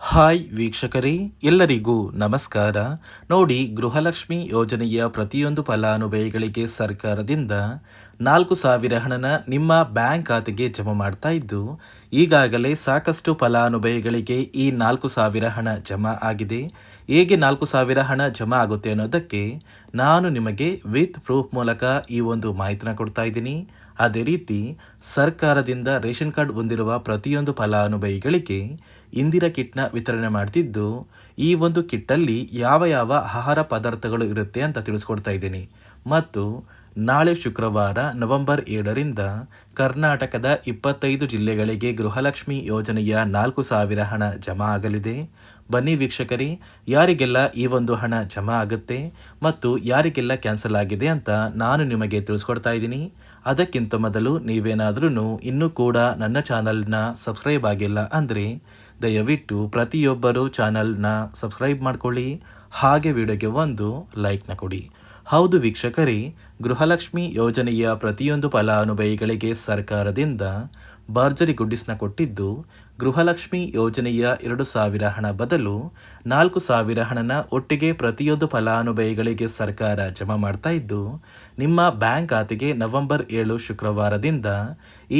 Hi ವೀಕ್ಷಕರೇ, ಎಲ್ಲರಿಗೂ ನಮಸ್ಕಾರ. ನೋಡಿ, ಗೃಹಲಕ್ಷ್ಮಿ ಯೋಜನೆಯ ಪ್ರತಿಯೊಂದು ಫಲಾನುಭವಿಗಳಿಗೆ ಸರ್ಕಾರದಿಂದ ನಾಲ್ಕು ಸಾವಿರ ಹಣನ ನಿಮ್ಮ ಬ್ಯಾಂಕ್ ಖಾತೆಗೆ ಜಮಾ ಮಾಡ್ತಾ ಇದ್ದು, ಈಗಾಗಲೇ ಸಾಕಷ್ಟು ಫಲಾನುಭವಿಗಳಿಗೆ ಈ ನಾಲ್ಕು ಸಾವಿರ ಹಣ ಜಮಾ ಆಗಿದೆ. ಹೇಗೆ ನಾಲ್ಕು ಸಾವಿರ ಹಣ ಜಮಾ ಆಗುತ್ತೆ ಅನ್ನೋದಕ್ಕೆ ನಾನು ನಿಮಗೆ ವಿತ್ ಪ್ರೂಫ್ ಮೂಲಕ ಈ ಒಂದು ಮಾಹಿತಿನ ಕೊಡ್ತಾ ಇದ್ದೀನಿ. ಅದೇ ರೀತಿ, ಸರ್ಕಾರದಿಂದ ರೇಷನ್ ಕಾರ್ಡ್ ಹೊಂದಿರುವ ಪ್ರತಿಯೊಂದು ಫಲಾನುಭವಿಗಳಿಗೆ ಇಂದಿರಾ ಕಿಟ್ನ ವಿತರಣೆ ಮಾಡ್ತಿದ್ದು, ಈ ಒಂದು ಕಿಟ್ಟಲ್ಲಿ ಯಾವ ಯಾವ ಆಹಾರ ಪದಾರ್ಥಗಳು ಇರುತ್ತೆ ಅಂತ ತಿಳಿಸ್ಕೊಡ್ತಾ ಇದ್ದೀನಿ. ಮತ್ತು ನಾಳೆ ಶುಕ್ರವಾರ, ನವೆಂಬರ್ ಏಳರಿಂದ ಕರ್ನಾಟಕದ ಇಪ್ಪತ್ತೈದು ಜಿಲ್ಲೆಗಳಿಗೆ ಗೃಹಲಕ್ಷ್ಮಿ ಯೋಜನೆಯ ನಾಲ್ಕು ಸಾವಿರ ಹಣ ಜಮಾ ಆಗಲಿದೆ. ಬನ್ನಿ ವೀಕ್ಷಕರೇ, ಯಾರಿಗೆಲ್ಲ ಈ ಒಂದು ಹಣ ಜಮಾ ಆಗುತ್ತೆ ಮತ್ತು ಯಾರಿಗೆಲ್ಲ ಕ್ಯಾನ್ಸಲ್ ಆಗಿದೆ ಅಂತ ನಾನು ನಿಮಗೆ ತಿಳಿಸ್ಕೊಡ್ತಾ ಇದ್ದೀನಿ. ಅದಕ್ಕಿಂತ ಮೊದಲು ನೀವೇನಾದ್ರೂ ಇನ್ನೂ ಕೂಡ ನನ್ನ ಚಾನಲ್ನ ಸಬ್ಸ್ಕ್ರೈಬ್ ಆಗಿಲ್ಲ ಅಂದರೆ ದಯವಿಟ್ಟು ಪ್ರತಿಯೊಬ್ಬರು ಚಾನಲ್ನ ಸಬ್ಸ್ಕ್ರೈಬ್ ಮಾಡ್ಕೊಳ್ಳಿ, ಹಾಗೆ ವಿಡಿಯೋಗೆ ಒಂದು ಲೈಕ್ನ ಕೊಡಿ. ಹೌದು ವೀಕ್ಷಕರೇ, ಗೃಹಲಕ್ಷ್ಮಿ ಯೋಜನೆಯ ಪ್ರತಿಯೊಂದು ಫಲಾನುಭವಿಗಳಿಗೆ ಸರ್ಕಾರದಿಂದ ಭರ್ಜರಿ ಗುಡ್ಡಿಸ್ನ ಕೊಟ್ಟಿದ್ದು ಗೃಹಲಕ್ಷ್ಮಿ ಯೋಜನೆಯ ಎರಡು ಸಾವಿರ ಹಣ ಬದಲು ನಾಲ್ಕು ಸಾವಿರ ಹಣನ ಒಟ್ಟಿಗೆ ಪ್ರತಿಯೊಂದು ಫಲಾನುಭವಿಗಳಿಗೆ ಸರ್ಕಾರ ಜಮಾ ಮಾಡ್ತಾ ಇದ್ದು, ನಿಮ್ಮ ಬ್ಯಾಂಕ್ ಖಾತೆಗೆ ನವೆಂಬರ್ ಏಳು ಶುಕ್ರವಾರದಿಂದ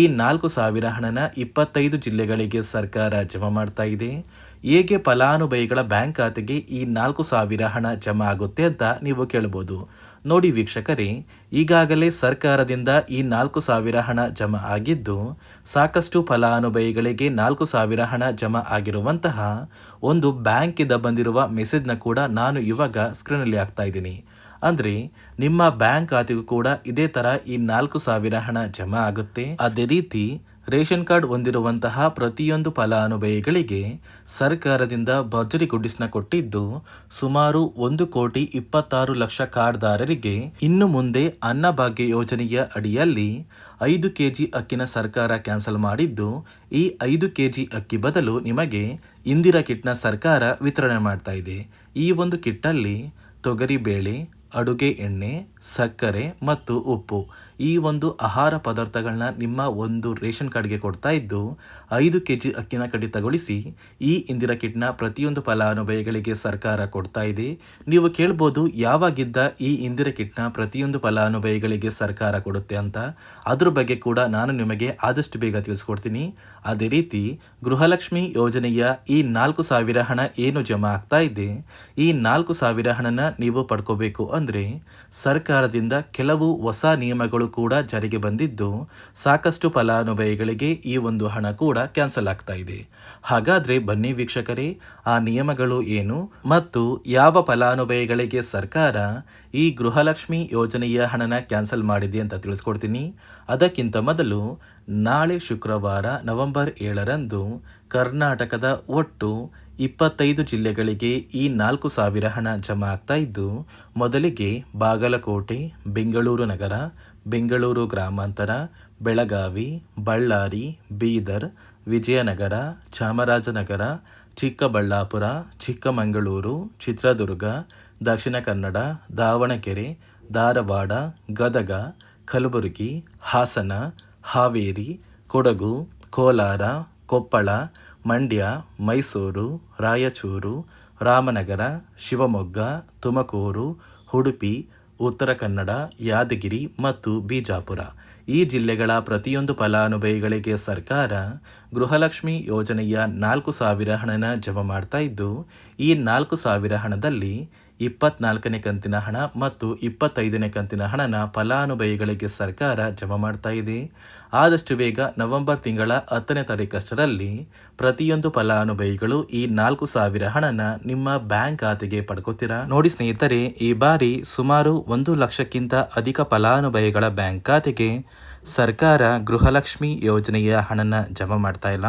ಈ ನಾಲ್ಕು ಸಾವಿರ ಹಣನ ಇಪ್ಪತ್ತೈದು ಜಿಲ್ಲೆಗಳಿಗೆ ಸರ್ಕಾರ ಜಮಾ ಮಾಡ್ತಾ ಇದೆ. ಹೇಗೆ ಫಲಾನುಭವಿಗಳ ಬ್ಯಾಂಕ್ ಖಾತೆಗೆ ಈ ನಾಲ್ಕು ಸಾವಿರ ಹಣ ಜಮಾ ಆಗುತ್ತೆ ಅಂತ ನೀವು ಕೇಳ್ಬೋದು. ನೋಡಿ ವೀಕ್ಷಕರೇ, ಈಗಾಗಲೇ ಸರ್ಕಾರದಿಂದ ಈ ನಾಲ್ಕು ಸಾವಿರ ಹಣ ಜಮಾ ಆಗಿದ್ದು, ಸಾಕಷ್ಟು ಫಲಾನುಭವಿಗಳಿಗೆ ನಾಲ್ಕು ಸಾವಿರ ಹಣ ಜಮಾ ಆಗಿರುವಂತಹ ಒಂದು ಬ್ಯಾಂಕಿಂದ ಬಂದಿರುವ ಮೆಸೇಜ್ನ ಕೂಡ ನಾನು ಇವಾಗ ಸ್ಕ್ರೀನಲ್ಲಿ ಹಾಕ್ತಾ ಇದ್ದೀನಿ. ಅಂದರೆ, ನಿಮ್ಮ ಬ್ಯಾಂಕ್ ಖಾತೆಗೂ ಕೂಡ ಇದೇ ಥರ ಈ ನಾಲ್ಕು ಸಾವಿರ ಹಣ ಜಮಾ ಆಗುತ್ತೆ. ಅದೇ ರೀತಿ ರೇಷನ್ ಕಾರ್ಡ್ ಹೊಂದಿರುವಂತಹ ಪ್ರತಿಯೊಂದು ಫಲಾನುಭವಿಗಳಿಗೆ ಸರ್ಕಾರದಿಂದ ಭರ್ಜರಿ ಗುಡ್ಡಿಸ್ನ ಕೊಟ್ಟಿದ್ದು ಸುಮಾರು ಒಂದು ಕೋಟಿ ಇಪ್ಪತ್ತಾರು ಲಕ್ಷ ಕಾರ್ಡ್ದಾರರಿಗೆ ಇನ್ನು ಮುಂದೆ ಅನ್ನಭಾಗ್ಯ ಯೋಜನೆಯ ಅಡಿಯಲ್ಲಿ ಐದು ಕೆಜಿ ಅಕ್ಕಿನ ಸರ್ಕಾರ ಕ್ಯಾನ್ಸಲ್ ಮಾಡಿದ್ದು, ಈ ಐದು ಕೆಜಿ ಅಕ್ಕಿ ಬದಲು ನಿಮಗೆ ಇಂದಿರಾ ಕಿಟ್ನ ಸರ್ಕಾರ ವಿತರಣೆ ಮಾಡ್ತಾ ಇದೆ. ಈ ಒಂದು ಕಿಟ್ಟಲ್ಲಿ ತೊಗರಿಬೇಳೆ ಅಡುಗೆ ಎಣ್ಣೆ, ಸಕ್ಕರೆ ಮತ್ತು ಉಪ್ಪು. ಈ ಒಂದು ಆಹಾರ ಪದಾರ್ಥಗಳನ್ನ ನಿಮ್ಮ ಒಂದು ರೇಷನ್ ಕಾರ್ಡ್ಗೆ ಕೊಡ್ತಾ ಇದ್ದು, ಐದು ಕೆ ಜಿ ಅಕ್ಕಿನ ಕಡಿತಗೊಳಿಸಿ ಈ ಇಂದಿರಾ ಕಿಟ್ನ ಪ್ರತಿಯೊಂದು ಫಲಾನುಭವಿಗಳಿಗೆ ಸರ್ಕಾರ ಕೊಡ್ತಾ ಇದೆ. ನೀವು ಕೇಳ್ಬೋದು ಯಾವಾಗಿದ್ದ ಈ ಇಂದಿರಾ ಕಿಟ್ನ ಪ್ರತಿಯೊಂದು ಫಲಾನುಭವಿಗಳಿಗೆ ಸರ್ಕಾರ ಕೊಡುತ್ತೆ ಅಂತ. ಅದ್ರ ಬಗ್ಗೆ ಕೂಡ ನಾನು ನಿಮಗೆ ಆದಷ್ಟು ಬೇಗ ತಿಳಿಸ್ಕೊಡ್ತೀನಿ. ಅದೇ ರೀತಿ, ಗೃಹಲಕ್ಷ್ಮಿ ಯೋಜನೆಯ ಈ ನಾಲ್ಕು ಸಾವಿರ ಹಣ ಏನು ಜಮಾ ಆಗ್ತಾ ಇದೆ? ಈ ನಾಲ್ಕು ಸಾವಿರ ಹಣನ ನೀವು ಪಡ್ಕೋಬೇಕು ಅಂದರೆ ಸರ್ಕಾರದಿಂದ ಕೆಲವು ಹೊಸ ನಿಯಮಗಳು ಕೂಡ ಜಾರಿಗೆ ಬಂದಿದ್ದು ಸಾಕಷ್ಟು ಫಲಾನುಭವಿಗಳಿಗೆ ಈ ಒಂದು ಹಣ ಕೂಡ ಕ್ಯಾನ್ಸಲ್ ಆಗ್ತಾ ಇದೆ. ಹಾಗಾದ್ರೆ ಬನ್ನಿ ವೀಕ್ಷಕರೇ, ಆ ನಿಯಮಗಳು ಏನು? ಮತ್ತು ಯಾವ ಫಲಾನುಭವಿಗಳಿಗೆ ಸರ್ಕಾರ ಈ ಗೃಹಲಕ್ಷ್ಮಿ ಯೋಜನೆಯ ಹಣನ ಕ್ಯಾನ್ಸಲ್ ಮಾಡಿದೆ ಅಂತ ತಿಳಿಸ್ಕೊಡ್ತೀನಿ. ಅದಕ್ಕಿಂತ ಮೊದಲು ನಾಳೆ ಶುಕ್ರವಾರ ನವೆಂಬರ್ ಏಳರಂದು ಕರ್ನಾಟಕದ ಒಟ್ಟು ಇಪ್ಪತ್ತೈದು ಜಿಲ್ಲೆಗಳಿಗೆ ಈ ನಾಲ್ಕು ಸಾವಿರ ಹಣ ಜಮಾ ಆಗ್ತಾ ಇದ್ದು, ಮೊದಲಿಗೆ ಬಾಗಲಕೋಟೆ, ಬೆಂಗಳೂರು ನಗರ, ಬೆಂಗಳೂರು ಗ್ರಾಮಾಂತರ, ಬೆಳಗಾವಿ, ಬಳ್ಳಾರಿ, ಬೀದರ್, ವಿಜಯನಗರ, ಚಾಮರಾಜನಗರ, ಚಿಕ್ಕಬಳ್ಳಾಪುರ, ಚಿಕ್ಕಮಗಳೂರು, ಚಿತ್ರದುರ್ಗ, ದಕ್ಷಿಣ ಕನ್ನಡ, ದಾವಣಗೆರೆ, ಧಾರವಾಡ, ಗದಗ, ಕಲಬುರಗಿ, ಹಾಸನ, ಹಾವೇರಿ, ಕೊಡಗು, ಕೋಲಾರ, ಕೊಪ್ಪಳ ಮಂಡ್ಯ, ಮೈಸೂರು, ರಾಯಚೂರು, ರಾಮನಗರ, ಶಿವಮೊಗ್ಗ, ತುಮಕೂರು, ಉಡುಪಿ, ಉತ್ತರ ಕನ್ನಡ, ಯಾದಗಿರಿ ಮತ್ತು ಬಿಜಾಪುರ. ಈ ಜಿಲ್ಲೆಗಳ ಪ್ರತಿಯೊಂದು ಫಲಾನುಭವಿಗಳಿಗೆ ಸರ್ಕಾರ ಗೃಹಲಕ್ಷ್ಮಿ ಯೋಜನೆಯ ನಾಲ್ಕು ಸಾವಿರ ಹಣನ ಜಮಾ ಮಾಡ್ತಾ ಇದ್ದು, ಈ ನಾಲ್ಕು ಸಾವಿರ ಹಣದಲ್ಲಿ ಇಪ್ಪತ್ನಾಲ್ಕನೇ ಕಂತಿನ ಹಣ ಮತ್ತು ಇಪ್ಪತ್ತೈದನೇ ಕಂತಿನ ಹಣನ ಫಲಾನುಭವಿಗಳಿಗೆ ಸರ್ಕಾರ ಜಮಾ ಮಾಡ್ತಾ ಇದೆ. ಆದಷ್ಟು ಬೇಗ ನವೆಂಬರ್ ತಿಂಗಳ ಹತ್ತನೇ ತಾರೀಕಷ್ಟರಲ್ಲಿ ಪ್ರತಿಯೊಂದು ಫಲಾನುಭವಿಗಳು ಈ ನಾಲ್ಕು ಸಾವಿರ ಹಣನ ನಿಮ್ಮ ಬ್ಯಾಂಕ್ ಖಾತೆಗೆ ಪಡ್ಕೋತೀರಾ? ನೋಡಿ ಸ್ನೇಹಿತರೆ, ಈ ಬಾರಿ ಸುಮಾರು ಒಂದು ಲಕ್ಷಕ್ಕಿಂತ ಅಧಿಕ ಫಲಾನುಭವಿಗಳ ಬ್ಯಾಂಕ್ ಖಾತೆಗೆ ಸರ್ಕಾರ ಗೃಹಲಕ್ಷ್ಮಿ ಯೋಜನೆಯ ಹಣನ ಜಮಾ ಮಾಡ್ತಾ ಇಲ್ಲ.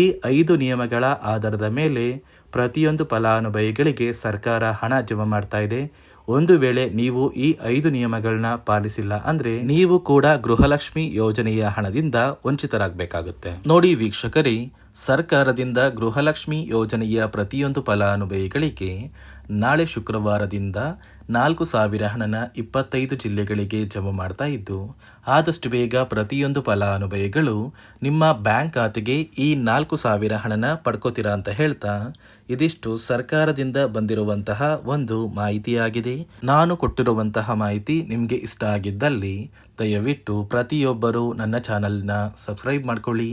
ಈ ಐದು ನಿಯಮಗಳ ಆಧಾರದ ಮೇಲೆ ಪ್ರತಿಯೊಂದು ಫಲಾನುಭವಿಗಳಿಗೆ ಸರ್ಕಾರ ಹಣ ಜಮಾ ಮಾಡ್ತಾ ಇದೆ. ಒಂದು ವೇಳೆ ನೀವು ಈ ಐದು ನಿಯಮಗಳನ್ನ ಪಾಲಿಸಿಲ್ಲ ಅಂದ್ರೆ ನೀವು ಕೂಡ ಗೃಹಲಕ್ಷ್ಮಿ ಯೋಜನೆಯ ಹಣದಿಂದ ವಂಚಿತರಾಗಬೇಕಾಗುತ್ತೆ. ನೋಡಿ ವೀಕ್ಷಕರೇ ಸರ್ಕಾರದಿಂದ ಗೃಹಲಕ್ಷ್ಮಿ ಯೋಜನೆಯ ಪ್ರತಿಯೊಂದು ಫಲಾನುಭವಿಗಳಿಗೆ ನಾಳೆ ಶುಕ್ರವಾರದಿಂದ ನಾಲ್ಕು ಸಾವಿರ ಹಣನ ಇಪ್ಪತ್ತೈದು ಜಿಲ್ಲೆಗಳಿಗೆ ಜಮಾ ಮಾಡ್ತಾ ಇದ್ದು, ಆದಷ್ಟು ಬೇಗ ಪ್ರತಿಯೊಂದು ಫಲಾನುಭವಿಗಳು ನಿಮ್ಮ ಬ್ಯಾಂಕ್ ಖಾತೆಗೆ ಈ ನಾಲ್ಕು ಸಾವಿರ ಹಣನ ಪಡ್ಕೋತೀರಾ ಅಂತ ಹೇಳ್ತಾ, ಇದಿಷ್ಟು ಸರ್ಕಾರದಿಂದ ಬಂದಿರುವಂತಹ ಒಂದು ಮಾಹಿತಿಯಾಗಿದೆ. ನಾನು ಕೊಟ್ಟಿರುವಂತಹ ಮಾಹಿತಿ ನಿಮಗೆ ಇಷ್ಟ ಆಗಿದ್ದಲ್ಲಿ ದಯವಿಟ್ಟು ಪ್ರತಿಯೊಬ್ಬರು ನನ್ನ ಚಾನಲ್ನ ಸಬ್ಸ್ಕ್ರೈಬ್ ಮಾಡ್ಕೊಳ್ಳಿ.